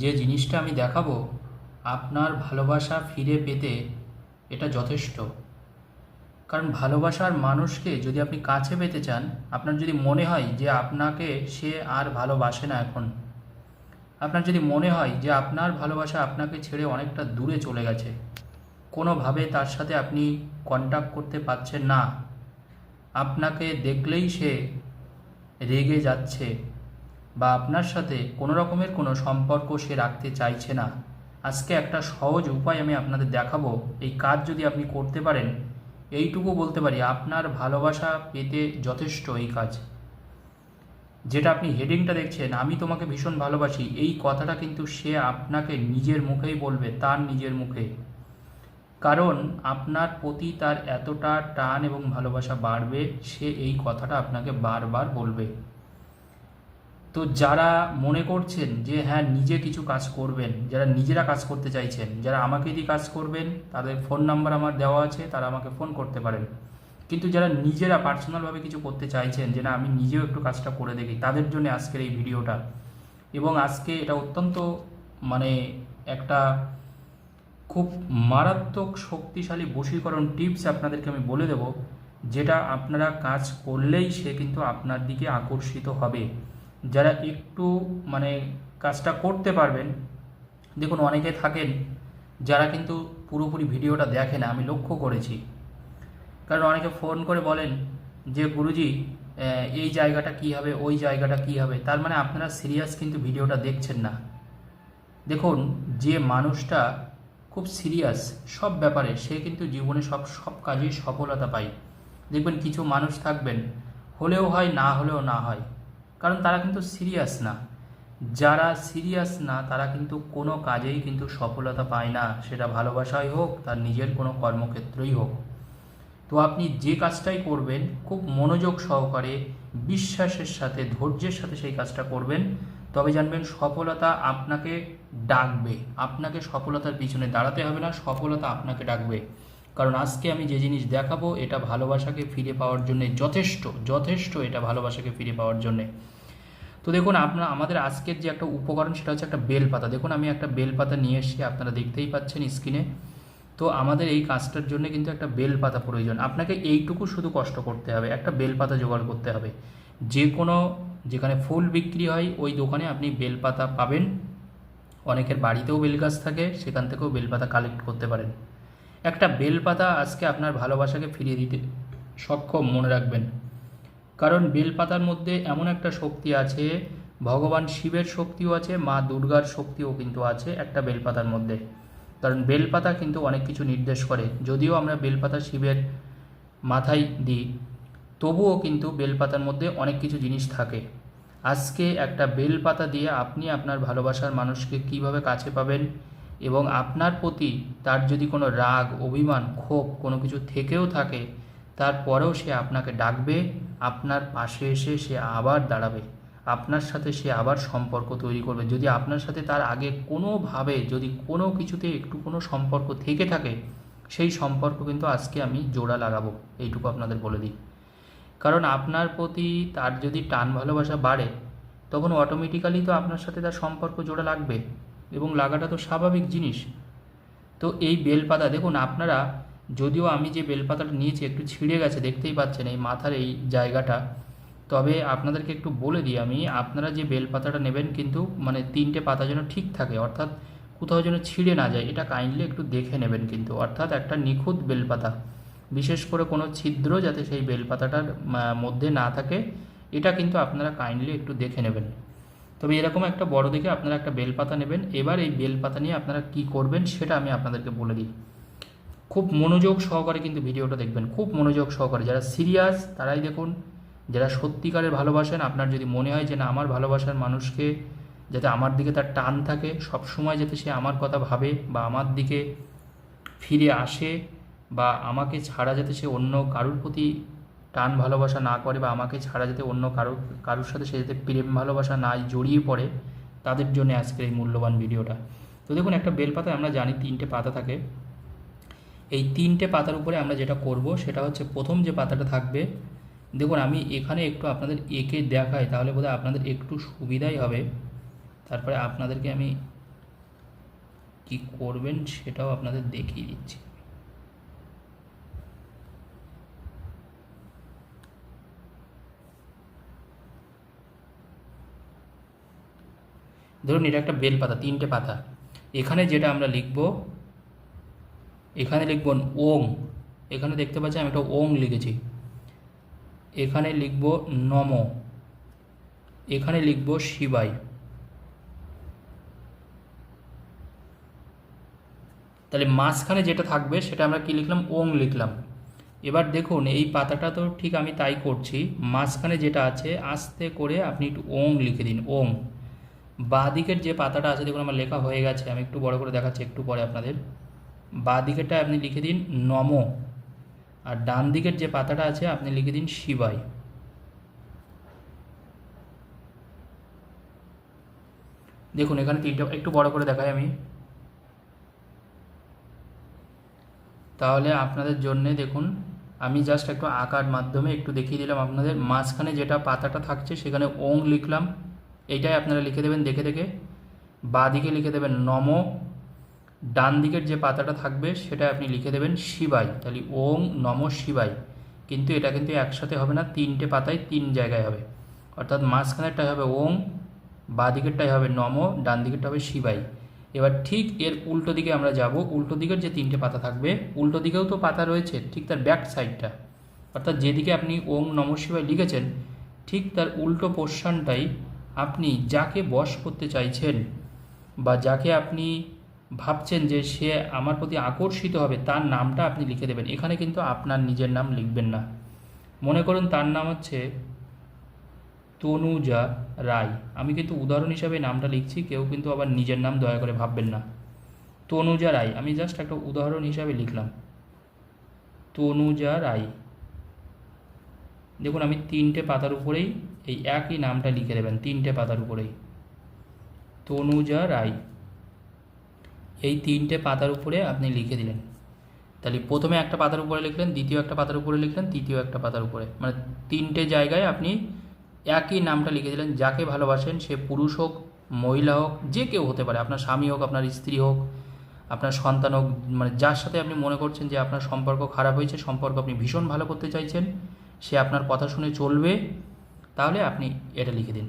যে জিনিসটা আমি দেখাবো, আপনার ভালোবাসা ফিরে পেতে এটা যথেষ্ট। কারণ ভালোবাসার মানুষকে যদি আপনি কাছে পেতে চান, আপনার যদি মনে হয় যে আপনাকে সে আর ভালোবাসে না এখন, আপনার যদি মনে হয় যে আপনার ভালোবাসা আপনাকে ছেড়ে অনেকটা দূরে চলে গেছে, কোনোভাবে তার সাথে আপনি কন্ট্যাক্ট করতে পারছেন না, আপনাকে দেখলেই সে রেগে যাচ্ছে। বা আপনার সাথে কোনো রকমের কোনো সম্পর্ক সে রাখতে চাইছে না। আজকে একটা সহজ উপায় আমি আপনাদের দেখাবো। এই কাজ যদি আপনি করতে পারেন, এইটুকু বলতে পারি, আপনার ভালোবাসা পেতে যথেষ্ট এই কাজ। যেটা আপনি হেডিংটা দেখছেন, আমি তোমাকে ভীষণ ভালোবাসি, এই কথাটা কিন্তু সে আপনাকে নিজের মুখেই বলবে, তার নিজের মুখে। কারণ আপনার প্রতি তার এতটা টান এবং ভালোবাসা বাড়বে, সে এই কথাটা আপনাকে বারবার বলবে। তো যারা মনে করছেন যে হ্যাঁ নিজে কিছু কাজ করবেন, যারা নিজেরা কাজ করতে চাইছেন, যারা আমাকে দিয়ে কাজ করবেন, তাদের ফোন নাম্বার আমার দেওয়া আছে, তারা আমাকে ফোন করতে পারেন। কিন্তু যারা নিজেরা পার্সোনালভাবে কিছু করতে চাইছেন, যে, না, আমি নিজেও একটু কাজটা করে দেখি। তাদের জন্য আজকের এই ভিডিওটা। এবং আজকে এটা অত্যন্ত মানে একটা খুব মারাত্মক শক্তিশালী বশীকরণ টিপস আপনাদেরকে আমি বলে দেব, যেটা আপনারা কাজ করলেই সে কিন্তু আপনার দিকে আকর্ষিত হবে। যারা একটু মানে কাজটা করতে পারবেন, দেখুন অনেকে থাকেন যারা কিন্তু পুরোপুরি ভিডিওটা দেখে না, আমি লক্ষ্য করেছি। কারণ অনেকে ফোন করে বলেন যে, গুরুজি এই জায়গাটা কী হবে, ওই জায়গাটা কী হবে? তার মানে আপনারা সিরিয়াস কিন্তু ভিডিওটা দেখছেন না। দেখুন, যে মানুষটা খুব সিরিয়াস, সব ব্যাপারে সে কিন্তু জীবনে সব সব কাজেই সফলতা পায়। দেখবেন কিছু মানুষ থাকবেন, হলেও হয়, না হলেও না হয়। কারণ তারা কিন্তু সিরিয়াস না। যারা সিরিয়াস না, তারা কিন্তু কোনো কাজেই কিন্তু সফলতা পায় না। সেটা ভালোবাসাই হোক, তার নিজের কোনো কর্মক্ষেত্রই হোক। তো আপনি যে কাজটাই করবেন, খুব মনোযোগ সহকারে, বিশ্বাসের সাথে, ধৈর্যের সাথে সেই কাজটা করবেন। তবে জানবেন, সফলতা আপনাকে ডাকবে। আপনাকে সফলতার পিছনে দাঁড়াতে হবে না, সফলতা আপনাকে ডাকবে। কারণ আজকে আমি যে জিনিস দেখাবো, এটা ভালোবাসাকে ফিরে পাওয়ার জন্য যথেষ্ট যথেষ্ট এটা ভালোবাসাকে ফিরে পাওয়ার জন্যে। তো দেখুন, আপনার, আমাদের আজকের যে একটা উপকরণ, সেটা হচ্ছে একটা বেলপাতা। দেখুন, আমি একটা বেলপাতা নিয়ে এসেছি, আপনারা দেখতেই পাচ্ছেন স্ক্রিনে তো আমাদের এই কাজটার জন্য কিন্তু একটা বেলপাতা প্রয়োজন। আপনাকে এইটুকু শুধু কষ্ট করতে হবে, একটা বেলপাতা জোগাড় করতে হবে। যে কোনো, যেখানে ফুল বিক্রি হয়, ওই দোকানে আপনি বেলপাতা পাবেন। অনেকের বাড়িতেও বেল গাছ থাকে, সেখান থেকেও বেলপাতা কালেক্ট করতে পারেন। একটা বেলপাতা আজকে আপনার ভালোবাসাকে ফিরিয়ে দিতে সক্ষম, মনে রাখবেন। কারণ বেলপাতার মধ্যে এমন একটা শক্তি আছে, ভগবান শিবের শক্তিও আছে, মা দুর্গার শক্তিও কিন্তু আছে একটা বেলপাতার মধ্যে। কারণ বেলপাতা কিন্তু অনেক কিছু নির্দেশ করে। যদিও আমরা বেলপাতা শিবের মাথায় দিই, তবুও কিন্তু বেলপাতার মধ্যে অনেক কিছু জিনিস থাকে। আজকে একটা বেলপাতা দিয়ে আপনি আপনার ভালোবাসার মানুষকে কীভাবে কাছে পাবেন এবং আপনার প্রতি তার যদি কোনো রাগ, অভিমান, ক্ষোভ কোনো কিছু থেকেও থাকে, তারপরেও সে আপনাকে ডাকবে, আপনার পাশে এসে সে আবার দাঁড়াবে। আপনার সাথে সে আবার সম্পর্ক তৈরি করবে। যদি আপনার সাথে তার আগে কোনোভাবে যদি কোনো কিছুতে একটু কোনো সম্পর্ক থেকে থাকে, সেই সম্পর্ক কিন্তু আজকে আমি জোড়া লাগাবো। এইটুকু আপনাদের বলে দিই। কারণ আপনার প্রতি তার যদি টান ভালোবাসা বাড়ে, তখন অটোমেটিক্যালি তো আপনার সাথে তার সম্পর্ক জোড়া লাগবে। এবং লাগাটা তো স্বাভাবিক জিনিস। তো এই বেলপাতা, দেখুন আপনারা, যদিও আমি যে বেলপাতাটা নিয়েছি একটু ছিঁড়ে গেছে, দেখতেই পাচ্ছেন এই মাথার এই জায়গাটা। তবে আপনাদেরকে একটু বলে দিই আমি, আপনারা যে বেলপাতাটা নেবেন কিন্তু মানে তিনটে পাতা যেন ঠিক থাকে, অর্থাৎ কোথাও যেন ছিঁড়ে না যায়, এটা কাইন্ডলি একটু দেখে নেবেন কিন্তু। অর্থাৎ একটা নিখুঁত বেলপাতা, বিশেষ করে কোনো ছিদ্র যাতে সেই বেলপাতাটার মধ্যে না থাকে, এটা কিন্তু আপনারা কাইন্ডলি একটু দেখে নেবেন। তবে এরকম একটা বড় দেখে আপনারা একটা বেলপাতা নেবেন। এবার এই বেলপাতা নিয়ে আপনারা কি করবেন সেটা আমি আপনাদেরকে বলে দিই। খুব মনোযোগ সহকারে কিন্তু ভিডিওটা দেখবেন। খুব মনোযোগ সহকারে। যারা সিরিয়াস, তারাই দেখুন। যারা সত্যিকারের ভালোবাসেন, আপনার যদি মনে হয় যে না, আমার ভালোবাসার মানুষকে যাতে আমার দিকে তার টান থাকে সব সময় যাতে সে আমার কথা ভাবে বা আমার দিকে ফিরে আসে বা আমাকে ছাড়া যাতে সে অন্য কারুর প্রতি টান ভালোবাসা না করে বা আমাকে ছাড়া যাতে অন্য কারও, কারোর সাথে সে যাতে প্রেম ভালোবাসা না জড়িয়ে পড়ে, তাদের জন্য আজকের এই মূল্যবান ভিডিওটা। তো দেখুন, একটা বেলপাতায় আমরা জানি তিনটে পাতা থাকে। এই তিনটে পাতার উপরে আমরা যেটা করব, সেটা হচ্ছে প্রথম যে পাতাটা থাকবে, দেখুন, আমি এখানে একটু আপনাদের এঁকে দেখাই, তাহলে বোধহয় আপনাদের একটু সুবিধাই হবে। তারপরে আপনাদেরকে আমি কি করবেন সেটাও আপনাদের দেখিয়ে দিচ্ছি। ধরুন এটা একটা বেল পাতা, তিনটে পাতা। এখানে যেটা আমরা লিখব, এখানে লিখব ওং এখানে দেখতে পাচ্ছি আমি একটা ওং লিখেছি। এখানে লিখব নম। এখানে লিখব শিবাই। তাহলে মাঝখানে যেটা থাকবে, সেটা আমরা কি লিখলাম? ওং লিখলাম। এবার দেখুন, এই পাতাটা তো ঠিক আমি তাই করছি। মাঝখানে যেটা আছে, আস্তে করে আপনি একটু ওং লিখে দিন ওং বাঁ দিকের যে পাতাটা আছে, দেখুন আমার লেখা হয়ে গেছে, আমি একটু বড় করে দেখাচ্ছি একটু পরে আপনাদের। বাঁ দিকেরটা আপনি লিখে দিন নম, আর ডান দিকের যে পাতাটা আছে, আপনি লিখে দিন শিবাই। দেখুন, এখানে তিনটা, একটু বড় করে দেখাই আমি। তাহলে আপনাদের জন্যে দেখুন, আমি জাস্ট একটু আঁকার মাধ্যমে একটু দেখিয়ে দিলাম আপনাদের। মাঝখানে যেটা পাতাটা থাকছে, সেখানে ওং লিখলাম। এইটাই আপনারা লিখে দেবেন, দেখে দেখে। বাঁ দিকে লিখে দেবেন, নম। ডান দিকের যে পাতাটা থাকবে, সেটা আপনি লিখে দেবেন, শিবাই। তাহলে ওম নম শিবাই। কিন্তু এটা কিন্তু একসাথে হবে না, তিনটে পাতায় তিন জায়গায় হবে। অর্থাৎ মাঝখানেরটাই হবে ওম, বাঁ দিকেরটাই হবে নম, ডান দিকেরটা হবে শিবাই। এবার ঠিক এর উল্টো দিকে আমরা যাব। উল্টো দিকের যে তিনটে পাতা থাকবে, উল্টো দিকেও তো পাতা রয়েছে, ঠিক তার ব্যাক সাইডটা অর্থাৎ যেদিকে আপনি ওং নম শিবাই লিখেছেন, ঠিক তার উল্টো পোর্শনটাই আপনি যাকে বশ করতে চাইছেন বা যাকে আপনি ভাবছেন যে সে আমার প্রতি আকর্ষিত হবে, তার নামটা আপনি লিখে দেবেন। এখানে কিন্তু আপনার নিজের নাম লিখবেন না। মনে করুন তার নাম হচ্ছে তনুজা রায়। আমি কিন্তু উদাহরণ হিসাবে নামটা লিখছি, কেউ কিন্তু আবার নিজের নাম দয়া করে ভাববেন না। তনুজা রায়। আমি জাস্ট একটা উদাহরণ হিসাবে লিখলাম। তনুজা রায়। দেখুন, আমি তিনটে পাতার উপরেই এই একই নামটা লিখে দেবেন তিনটে পাতার উপরেই। তনুজা রায়। এই তিনটে পাতার উপরে আপনি লিখে দিলেন। তাহলে প্রথমে একটা পাতার উপরে লিখলেন, দ্বিতীয় একটা পাতার উপরে লিখলেন, তৃতীয় একটা পাতার উপরে। মানে তিনটে জায়গায় আপনি একই নামটা লিখে দিলেন, যাকে ভালোবাসেন সে পুরুষ হোক, মহিলা হোক, যে কেউ হতে পারে, আপনার স্বামী হোক, আপনার স্ত্রী হোক, আপনার সন্তান হোক মানে যার সাথে আপনি মনে করছেন যে আপনার সম্পর্ক খারাপ হয়েছে, সম্পর্ক আপনি ভীষণ ভালো করতে চাইছেন, সে আপনার কথা শুনে চলবে তাহলে আপনি এটা লিখে দিন।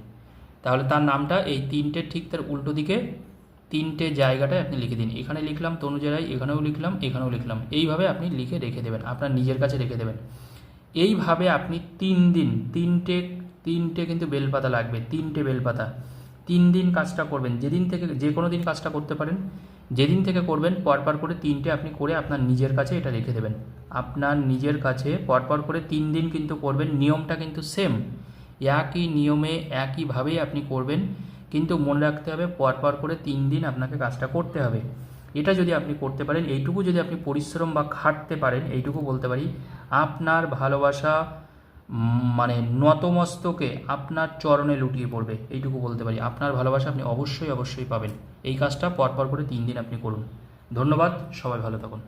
তাহলে তার নামটা এই তিনটে ঠিক তার উল্টো দিকে তিনটে জায়গাটায় আপনি লিখে দিন। এখানে লিখলাম তনুজা রায় এখানেও লিখলাম এখানেও লিখলাম। এইভাবে আপনি লিখে রেখে দেবেন, আপনার নিজের কাছে রেখে দেবেন। এইভাবে আপনি তিন দিন, তিনটে তিনটে কিন্তু বেলপাতা লাগবে, তিনটে বেলপাতা। তিন দিন কাজটা করবেন, যেদিন থেকে, যে কোনো দিন কাজটা করতে পারেন। যেদিন থেকে করবেন, পরপর করে তিনটে আপনি করে আপনার নিজের কাছে এটা রেখে দেবেন। আপনার নিজের কাছে পরপর করে তিন দিন কিন্তু করবেন, নিয়মটা কিন্তু সেম একই নিয়মে, একইভাবেই আপনি করবেন। কিন্তু মনে রাখতে হবে, পরপর করে তিন দিন আপনাকে কাজটা করতে হবে। এটা যদি আপনি করতে পারেন, এইটুকু যদি আপনি পরিশ্রম বা খাটতে পারেন, এইটুকু বলতে পারি, আপনার ভালোবাসা মানে নতমস্তকে আপনার চরণে লুটিয়ে পড়বে। এইটুকু বলতে পারি। আপনার ভালোবাসা আপনি অবশ্যই অবশ্যই পাবেন। এই কাজটা পরপর করে তিন দিন আপনি করুন। ধন্যবাদ। সবাই ভালো থাকুন।